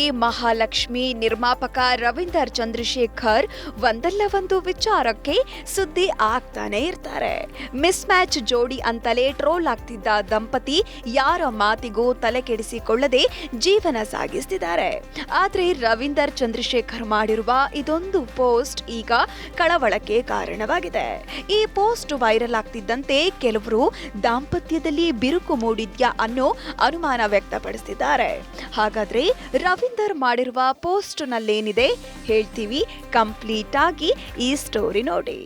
ನಟಿ ಮಹಾಲಕ್ಷ್ಮಿ ನಿರ್ಮಾಪಕ ರವೀಂದರ್ ಚಂದ್ರಶೇಖರ್ ಒಂದಲ್ಲ ಒಂದು ವಿಚಾರಕ್ಕೆ ಸುದ್ದಿ ಆಗ್ತಾನೆ ಇರ್ತಾರೆ. ಮಿಸ್ ಮ್ಯಾಚ್ ಜೋಡಿ ಅಂತಲೇ ಟ್ರೋಲ್ ಆಗ್ತಿದ್ದ ದಂಪತಿ ಯಾರ ಮಾತಿಗೂ ತಲೆ ಕೆಡಿಸಿಕೊಳ್ಳದೆ ಜೀವನ ಸಾಗಿಸ್ತಿದ್ದಾರೆ. ಆದ್ರೆ ರವೀಂದರ್ ಚಂದ್ರಶೇಖರ್ ಮಾಡಿರುವ ಇದೊಂದು ಪೋಸ್ಟ್ ಈಗ ಕಳವಳಕ್ಕೆ ಕಾರಣವಾಗಿದೆ. ಈ ಪೋಸ್ಟ್ ವೈರಲ್ ಆಗ್ತಿದ್ದಂತೆ ಕೆಲವರು ದಾಂಪತ್ಯದಲ್ಲಿ ಬಿರುಕು ಮೂಡಿದ್ಯಾ ಅನ್ನೋ ಅನುಮಾನ ವ್ಯಕ್ತಪಡಿಸಿದ್ದಾರೆ ಹಾಗಾದ್ರೆ ರವೀಂದರ್ ಮಾಡಿರುವ ಪೋಸ್ಟ್ನಲ್ಲೇನಿದೆ ಹೇಳ್ತೀವಿ ಕಂಪ್ಲೀಟ್ ಆಗಿ ಈ ಸ್ಟೋರಿ ನೋಡಿ.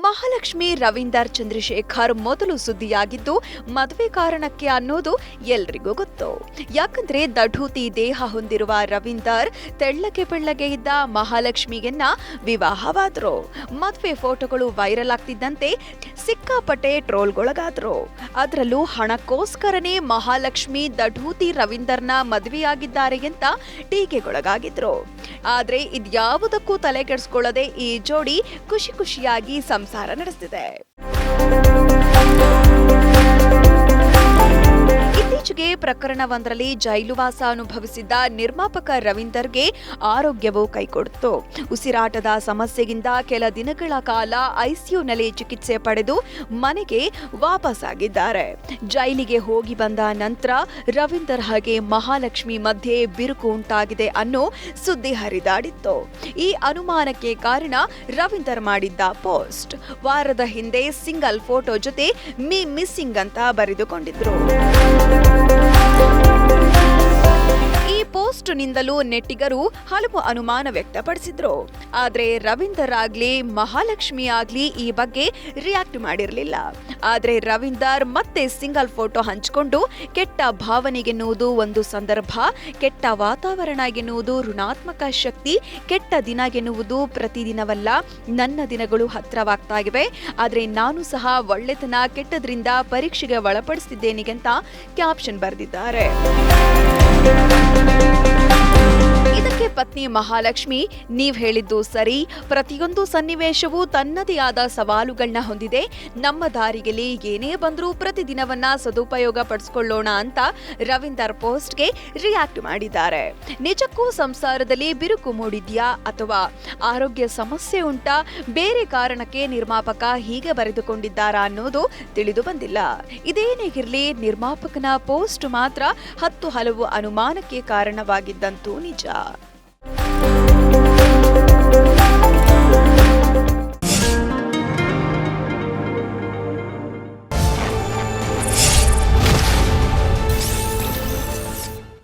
ಮಹಾಲಕ್ಷ್ಮಿ ರವೀಂದರ್ ಚಂದ್ರಶೇಖರ್ ಮೊದಲು ಸುದ್ದಿಯಾಗಿದ್ದು, ಮದುವೆ ಕಾರಣಕ್ಕೆ ಅನ್ನೋದು ಎಲ್ರಿಗೂ ಗೊತ್ತು. ಯಾಕಂದ್ರೆ ದಢೂತಿ ದೇಹ ಹೊಂದಿರುವ ರವೀಂದರ್ ತೆಳ್ಳಗೆ ಬೆಳ್ಳಗೆ ಇದ್ದ ಮಹಾಲಕ್ಷ್ಮಿಯನ್ನ ವಿವಾಹವಾದ್ರು. ಮದುವೆ ಫೋಟೋಗಳು ವೈರಲ್ ಆಗ್ತಿದ್ದಂತೆ ಸಿಕ್ಕಾಪಟ್ಟೆ ಟ್ರೋಲ್ಗೊಳಗಾದ್ರು. ಅದರಲ್ಲೂ ಹಣಕ್ಕೋಸ್ಕರನೇ ಮಹಾಲಕ್ಷ್ಮಿ ದಢೂತಿ ರವೀಂದರ್ನ ಮದುವೆಯಾಗಿದ್ದಾರೆ ಅಂತ ಟೀಕೆಗೊಳಗಾಗಿದ್ರು. ಆದ್ರೆ ಇದ್ಯಾವುದಕ್ಕೂ ತಲೆ ಕೆಡಿಸ್ಕೊಳ್ಳದೆ ಈ ಜೋಡಿ ಖುಷಿ ಖುಷಿಯಾಗಿ ಸಂಸಾರ ನಡೆಸ್ತಿದೆ. ಪ್ರಕರಣವೊಂದರಲ್ಲಿ ಜೈಲುವಾಸ ಅನುಭವಿಸಿದ್ದ ನಿರ್ಮಾಪಕ ರವೀಂದರ್ಗೆ ಆರೋಗ್ಯವು ಕೈಕೊಡ್ತು. ಉಸಿರಾಟದ ಸಮಸ್ಯೆಯಿಂದ ಕೆಲ ದಿನಗಳ ಕಾಲ ಐಸಿಯುನಲ್ಲಿ ಚಿಕಿತ್ಸೆ ಪಡೆದು ಮನೆಗೆ ವಾಪಸ್ಸಾಗಿದ್ದಾರೆ ಜೈಲಿಗೆ ಹೋಗಿ ಬಂದ ನಂತರ ರವೀಂದರ್ ಹಾಗೆ ಮಹಾಲಕ್ಷ್ಮಿ ಮಧ್ಯೆ ಬಿರುಕು ಉಂಟಾಗಿದೆ ಅನ್ನೋ ಸುದ್ದಿ ಹರಿದಾಡಿತ್ತು. ಈ ಅನುಮಾನಕ್ಕೆ ಕಾರಣ ರವೀಂದರ್ ಮಾಡಿದ್ದ ಪೋಸ್ಟ್. ವಾರದ ಹಿಂದೆ ಸಿಂಗಲ್ ಫೋಟೋ ಜೊತೆ ಮೀ ಮಿಸ್ಸಿಂಗ್ ಅಂತ ಬರೆದುಕೊಂಡಿದ್ರು. ಈ ಪೋಸ್ಟ್ ನಿಂದಲೂ ನೆಟ್ಟಿಗರು ಹಲವು ಅನುಮಾನ ವ್ಯಕ್ತಪಡಿಸಿದ್ರು. ಆದ್ರೆ ರವೀಂದರ್ ಆಗ್ಲಿ, ಮಹಾಲಕ್ಷ್ಮಿ ಆಗ್ಲಿ ಈ ಬಗ್ಗೆ ರಿಯಾಕ್ಟ್ ಮಾಡಿರಲಿಲ್ಲ. ಆದ್ರೆ ರವೀಂದರ್ ಮತ್ತೆ ಸಿಂಗಲ್ ಫೋಟೋ ಹಂಚಿಕೊಂಡು ಕೆಟ್ಟ ಭಾವನೆಗೆನ್ನುವುದು ಒಂದು ಸಂದರ್ಭ, ಕೆಟ್ಟ ವಾತಾವರಣ ಎನ್ನುವುದು ಋಣಾತ್ಮಕ ಶಕ್ತಿ, ಕೆಟ್ಟ ದಿನ ಎನ್ನುವುದು ಪ್ರತಿದಿನವಲ್ಲ, ನನ್ನ ದಿನಗಳು ಹತ್ತಿರವಾಗ್ತಾ ಇವೆ. ಆದರೆ ನಾನು ಸಹ ಒಳ್ಳೆತನ ಕೆಟ್ಟದ್ರಿಂದ ಪರೀಕ್ಷೆಗೆ ಒಳಪಡಿಸ್ತಿದ್ದೇನೆ ಅಂತ ಕ್ಯಾಪ್ಷನ್ ಬರೆದಿದ್ದಾರೆ. ಇದಕ್ಕೆ ಪತ್ನಿ ಮಹಾಲಕ್ಷ್ಮಿ, ನೀವ್ ಹೇಳಿದ್ದು ಸರಿ. ಪ್ರತಿಯೊಂದು ಸನ್ನಿವೇಶವೂ ತನ್ನದೇ ಆದ ಸವಾಲುಗಳನ್ನ ಹೊಂದಿದೆ. ನಮ್ಮ ದಾರಿಗೆಲಿ ಏನೇ ಬಂದರೂ ಪ್ರತಿದಿನವನ್ನ ಸದುಪಯೋಗ ಪಡಿಸ್ಕೊಳ್ಳೋಣ ಅಂತ ರವೀಂದರ್ ಪೋಸ್ಟ್ಗೆ ರಿಯಾಕ್ಟ್ ಮಾಡಿದ್ದಾರೆ. ನಿಜಕ್ಕೂ ಸಂಸಾರದಲ್ಲಿ ಬಿರುಕು ಮೂಡಿದ್ಯಾ ಅಥವಾ ಆರೋಗ್ಯ ಸಮಸ್ಯೆ ಉಂಟಾ? ಬೇರೆ ಕಾರಣಕ್ಕೆ ನಿರ್ಮಾಪಕ ಹೀಗೆ ಬರೆದುಕೊಂಡಿದ್ದಾರಾ ಅನ್ನೋದು ತಿಳಿದು ಬಂದಿಲ್ಲ. ಇದೇನೇಗಿರ್ಲಿ ನಿರ್ಮಾಪಕನ ಪೋಸ್ಟ್ ಮಾತ್ರ ಹತ್ತು ಹಲವು ಅನುಮಾನಕ್ಕೆ ಕಾರಣವಾಗಿದ್ದಂತೂ ನಿಜ.